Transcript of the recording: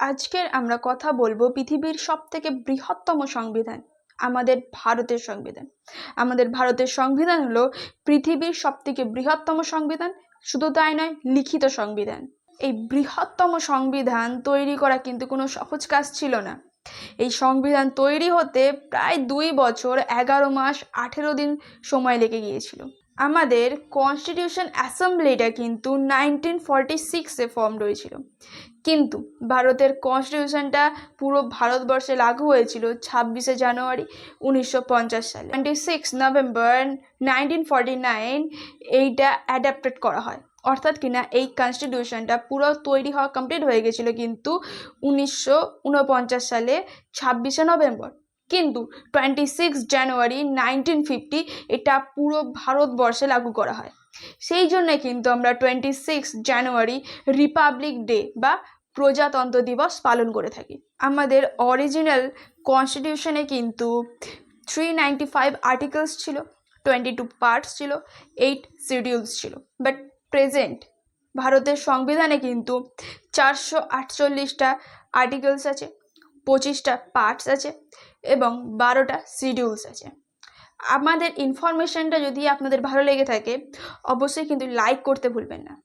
আজকের আমরা কথা বলব পৃথিবীর সব থেকে বৃহত্তম সংবিধান, আমাদের ভারতের সংবিধান। আমাদের ভারতের সংবিধান হলো পৃথিবীর সব থেকে বৃহত্তম সংবিধান, শুধু তাই নয়, লিখিত সংবিধান। এই বৃহত্তম সংবিধান তৈরি করা কিন্তু কোনো সহজ কাজ ছিল না। এই সংবিধান তৈরি হতে প্রায় দুই বছর, এগারো মাস, আঠেরো দিন সময় লেগে গিয়েছিল। আমাদের কনস্টিটিউশন অ্যাসেম্বলিটা কিন্তু নাইনটিন ফর্টি সিক্সে ফর্ম হয়েছিল। কিন্তু ভারতের কনস্টিটিউশনটা পুরো ভারতবর্ষে লাগু হয়েছিল ছাব্বিশে জানুয়ারি উনিশশো পঞ্চাশ সালে। Twenty six November nineteen forty nine এইটা অ্যাডাপ্টেড করা হয়। অর্থাৎ কিনা এই কনস্টিটিউশনটা পুরো তৈরি হওয়া কমপ্লিট হয়ে গেছিল কিন্তু উনিশশো উনপঞ্চাশ সালে ছাব্বিশে নভেম্বর কিন্তু twenty six January nineteen fifty এটা পুরো ভারতবর্ষে লাগু করা হয়। সেই জন্য কিন্তু আমরা twenty six January republic day বা প্রজাতন্ত্র দিবস পালন করে থাকি। আমাদের অরিজিনাল কনস্টিটিউশনে কিন্তু থ্রি নাইনটি ফাইভ আর্টিকেলস ছিল টোয়েন্টি টু পার্টস ছিল এইট শিডিউলস ছিল। বাট প্রেজেন্ট ভারতের সংবিধানে কিন্তু চারশো আটচল্লিশটা আর্টিকেলস আছে পঁচিশটা পার্টস আছে এবং বারোটা শিডিউলস আছে। আমাদের ইনফরমেশানটা যদি আপনাদের ভালো লেগে থাকে, অবশ্যই কিন্তু লাইক করতে ভুলবেন না।